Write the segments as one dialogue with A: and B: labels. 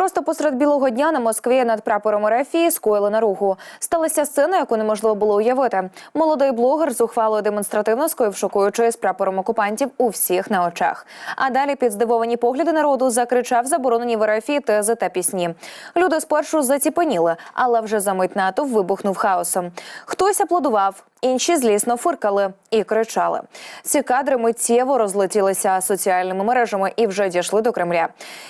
A: Просто посеред білого дня на Москві над прапором РФ скоїли наругу. Сталася сцена, яку неможливо було уявити. Молодий блогер зухвало демонстративно скоїв шокуючи з прапором окупантів у всіх на очах. А далі під здивовані погляди народу закричав заборонені в РФ тези та пісні. Люди спершу заціпеніли, але вже за мить натовп вибухнув хаосом. Хтось аплодував, інші злісно фиркали і кричали. Ці кадри миттєво розлетілися соціальними мережами і вже дійшли до Кремля.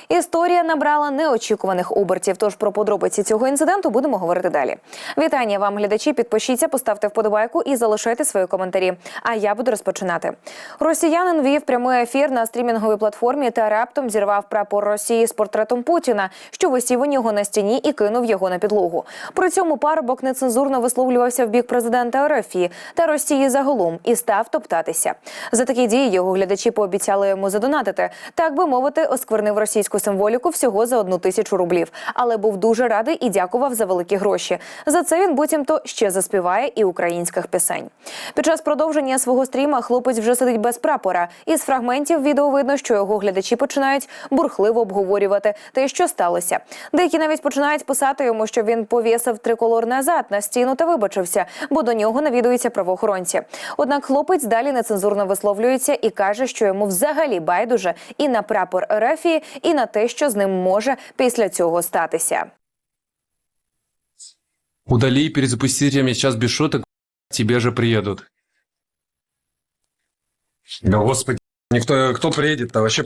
A: Історія набрала неочікуваних обертів. Тож про подробиці цього інциденту будемо говорити далі. Вітання вам, глядачі. Підпишіться, поставте вподобайку і залишайте свої коментарі. А я буду розпочинати. Росіянин вів прямий ефір на стрімінговій платформі та раптом зірвав прапор Росії з портретом Путіна, що висів у нього на стіні, і кинув його на підлогу. При цьому парубок нецензурно висловлювався в бік президента РФ та Росії загалом і став топтатися. За такі дії його глядачі пообіцяли йому задонатити. Так би мовити, осквернив російську символіку всього за одну тисячу рублів, але був дуже радий і дякував за великі гроші. За це він буцімто ще заспіває і українських пісень. Під час продовження свого стріма хлопець вже сидить без прапора. Із фрагментів відео видно, що його глядачі починають бурхливо обговорювати те, що сталося. Деякі навіть починають писати йому, що він повісив триколор назад на стіну та вибачився, бо до нього навідуються правоохоронці. Однак хлопець далі нецензурно висловлюється і каже, що йому взагалі байдуже і на прапор Ерефії, і на те, що з ним може після цього статися.
B: Удали и перезапусти меня сейчас без шуток, тебе же приедут.
C: Да господи, никто, кто приедет-то вообще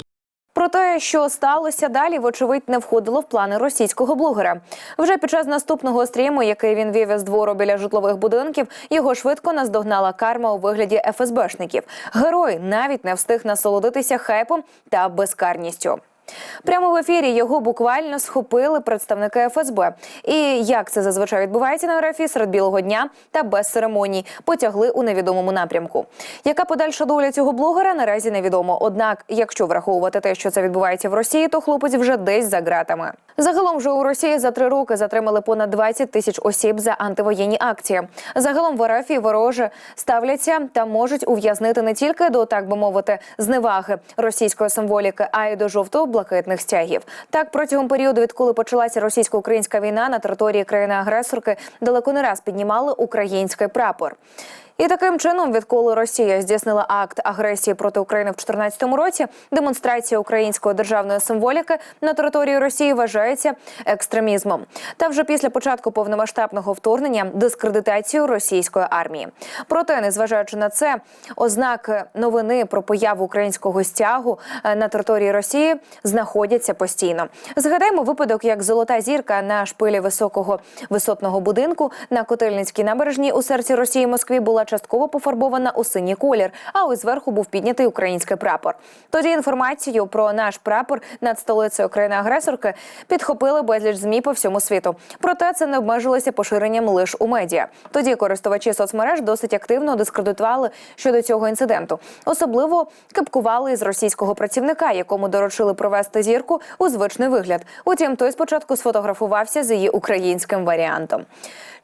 A: Про те, що сталося далі, вочевидь, не входило в плани російського блогера. Вже під час наступного стріму, який він вів із двору біля житлових будинків, його швидко наздогнала карма у вигляді ФСБшників. Герой навіть не встиг насолодитися хайпом та безкарністю. Прямо в ефірі його буквально схопили представники ФСБ. І як це зазвичай відбувається на графі, серед білого дня та без церемоній, потягли у невідомому напрямку. Яка подальша доля цього блогера наразі невідомо. Однак, якщо враховувати те, що це відбувається в Росії, то хлопець вже десь за ґратами. Загалом же у Росії за три роки затримали понад 20 тисяч осіб за антивоєнні акції. Загалом в РФ вороже ставляться та можуть ув'язнити не тільки до так би мовити зневаги російської символіки, а й до жовто-блакитних стягів. Так протягом періоду, відколи почалася російсько-українська війна на території країни-агресорки, далеко не раз піднімали український прапор. І таким чином, відколи Росія здійснила акт агресії проти України в 2014 році, демонстрація української державної символіки на території Росії вважається екстремізмом. Та вже після початку повномасштабного вторгнення дискредитацію російської армії. Проте, незважаючи на це, ознаки новини про появу українського стягу е, на території Росії знаходяться постійно. Згадаємо випадок, як золота зірка на шпилі високого висотного будинку на Котельницькій набережній у серці Росії Москві була частково пофарбована у синій колір, а ось зверху був піднятий український прапор. Тоді інформацію про наш прапор над столицею країни-агресорки підхопили безліч змі по всьому світу. Проте це не обмежилося поширенням лише у медіа. Тоді користувачі соцмереж досить активно дискредитували щодо цього інциденту. Особливо кипкували із російського працівника, якому доручили провести зірку у звичний вигляд. Утім, той спочатку сфотографувався з її українським варіантом.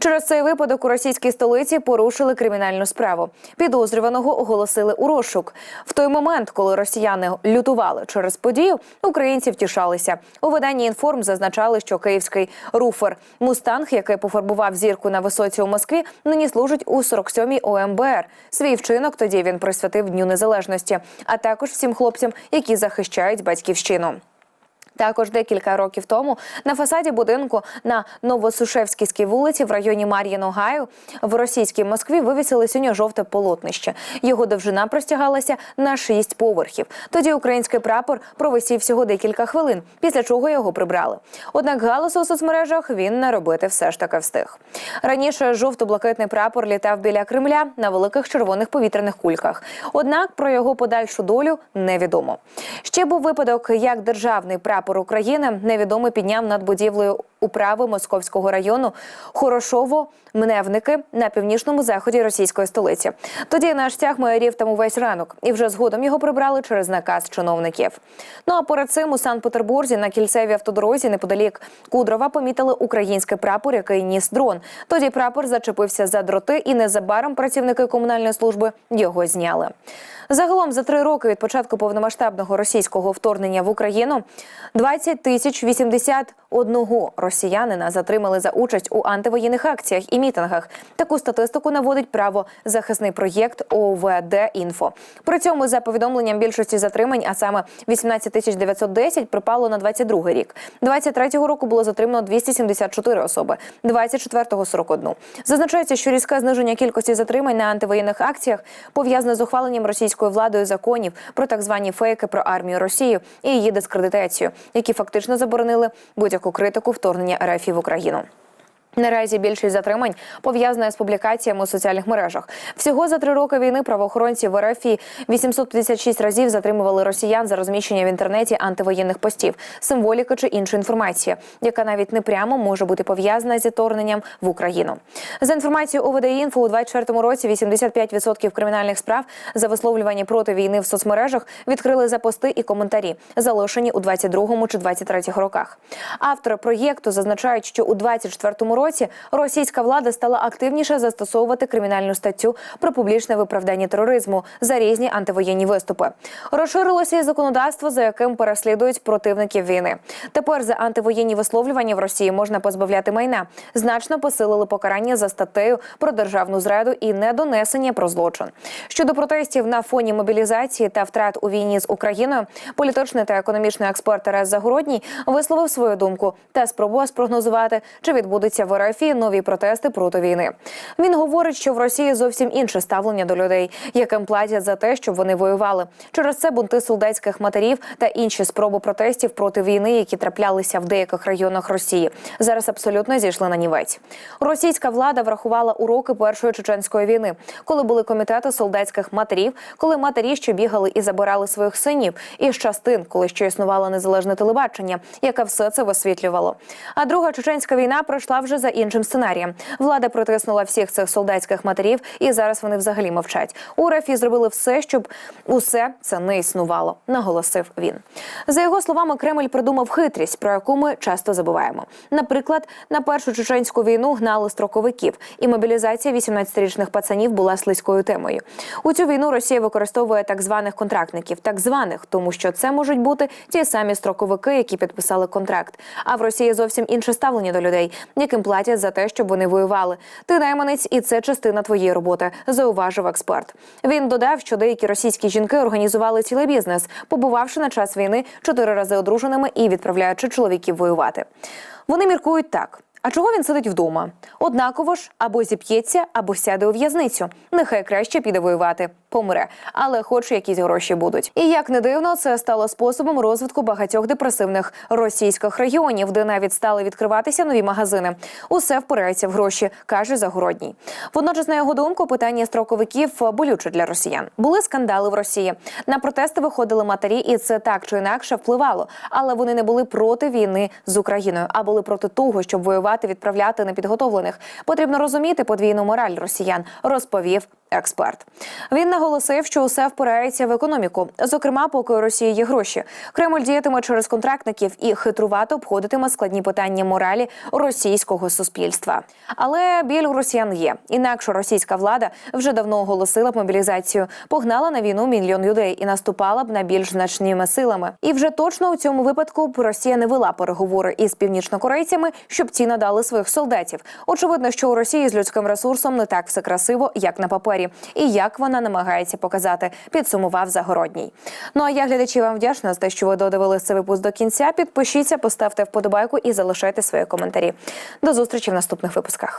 A: Через цей випадок у російській столиці порушили кримінальну справу. Підозрюваного оголосили у розшук. В той момент, коли росіяни лютували через подію, українці втішалися. У виданні інформ зазначали, що київський руфер Мустанг, який пофарбував зірку на висоці у Москві, нині служить у 47-й ОМБР. Свій вчинок тоді він присвятив Дню Незалежності, а також всім хлопцям, які захищають батьківщину. Також декілька років тому на фасаді будинку на Новосушевській вулиці в районі Мар'їно-Гаю в російській Москві вивісили синьо-жовте полотнище. Його довжина простягалася на шість поверхів. Тоді український прапор провисів всього декілька хвилин, після чого його прибрали. Однак галасу у соцмережах він не робити все ж таки встиг. Раніше жовто-блакитний прапор літав біля Кремля на великих червоних повітряних кульках. Однак про його подальшу долю невідомо. Ще був випадок, як державний прапор України невідомий підняв над будівлею управи Московського району Хорошово Мневники на північному заході російської столиці. Тоді наш стяг майорів там увесь ранок, і вже згодом його прибрали через наказ чиновників. Ну а перед цим у Санкт-Петербурзі на кільцевій автодорозі неподалік Кудрова помітили український прапор, який ніс дрон. Тоді прапор зачепився за дроти, і незабаром працівники комунальної служби його зняли. Загалом за три роки від початку повномасштабного російського вторгнення в Україну 20 тисяч 80 одного росіянина затримали за участь у антивоєнних акціях і мітингах. Таку статистику наводить правозахисний проєкт ОВД Інфо. При цьому за повідомленням більшості затримань, а саме 18 тисяч 910, припало на 22 рік. 23-го року було затримано 274 особи, 24-го – 41. Зазначається, що різке зниження кількості затримань на антивоєнних акціях пов'язане з ухваленням російською владою законів про так звані фейки про армію Росії і її дискредитацію, які фактично заборонили будь-яку критику вторгнення РФ в Україну. Наразі більшість затримань пов'язана з публікаціями у соціальних мережах. Всього за три роки війни правоохоронці в РФ 856 разів затримували росіян за розміщення в інтернеті антивоєнних постів, символіки чи іншої інформації, яка навіть не прямо може бути пов'язана зі вторгненням в Україну. За інформацією ОВД «Інфо», у 24 році 85% кримінальних справ за висловлювання проти війни в соцмережах відкрили за пости і коментарі, залишені у 22 чи 23 роках. Автори проєкту зазначають, що у 24 році російська влада стала активніше застосовувати кримінальну статтю про публічне виправдання тероризму за різні антивоєнні виступи. Розширилося і законодавство, за яким переслідують противників війни. Тепер за антивоєнні висловлювання в Росії можна позбавляти майна. Значно посилили покарання за статтею про державну зраду і недонесення про злочин. Щодо протестів на фоні мобілізації та втрат у війні з Україною, політичний та економічний експерт Тарас Загородній висловив свою думку та спробував спрогнозувати, чи відбудуться в РФ нові протести проти війни. Він говорить, що в Росії зовсім інше ставлення до людей, яким платять за те, щоб вони воювали. Через це бунти солдатських матерів та інші спроби протестів проти війни, які траплялися в деяких районах Росії, зараз абсолютно зійшли на нівець. Російська влада врахувала уроки першої чеченської війни, коли були комітети солдатських матерів, коли матері, що бігали і забирали своїх синів, і з частин, коли ще існувало незалежне телебачення, яке все це висвітлювало. А друга чеченська війна пройшла вже за іншим сценарієм. Влада притиснула всіх цих солдатських матерів, і зараз вони взагалі мовчать. У РФ зробили все, щоб усе це не існувало, наголосив він. За його словами, Кремль придумав хитрість, про яку ми часто забуваємо. Наприклад, на першу чеченську війну гнали строковиків, і мобілізація 18-річних пацанів була слизькою темою. У цю війну Росія використовує так званих контрактників, так званих, тому що це можуть бути ті самі строковики, які підписали контракт. А в Росії зовсім інше ставлення до людей, яким платять за те, щоб вони воювали. Ти найманець, і це частина твоєї роботи, зауважив експерт. Він додав, що деякі російські жінки організували цілий бізнес, побувавши на час війни чотири рази одруженими і відправляючи чоловіків воювати. Вони міркують так. А чого він сидить вдома? Однаково ж або зіп'ється, або сяде у в'язницю. Нехай краще піде воювати, помре, але хоч якісь гроші будуть. І як не дивно, це стало способом розвитку багатьох депресивних російських регіонів, де навіть стали відкриватися нові магазини. Усе впирається в гроші, каже Загородній. Водночас, на його думку, питання строковиків болюче для росіян. Були скандали в Росії. На протести виходили матері, і це так чи інакше впливало. Але вони не були проти війни з Україною, а були проти того, щоб воювати відправляти непідготовлених. Потрібно розуміти подвійну мораль росіян, розповів експерт. Він наголосив, що усе впирається в економіку. Зокрема, поки у Росії є гроші. Кремль діятиме через контрактників і хитрувато обходитиме складні питання моралі російського суспільства. Але біль у росіян є. Інакше російська влада вже давно оголосила б мобілізацію, погнала на війну мільйон людей і наступала б на більш значними силами. І вже точно у цьому випадку б Росія не вела переговори із північнокорейцями, щоб ці надали своїх солдатів. Очевидно, що у Росії з людським ресурсом не так все красиво, як на папері, і як вона намагається показати, підсумував Загородній. Ну а я глядачі вам вдячна за те, що ви додивилися цей випуск до кінця. Підпишіться, поставте вподобайку і залишайте свої коментарі. До зустрічі в наступних випусках.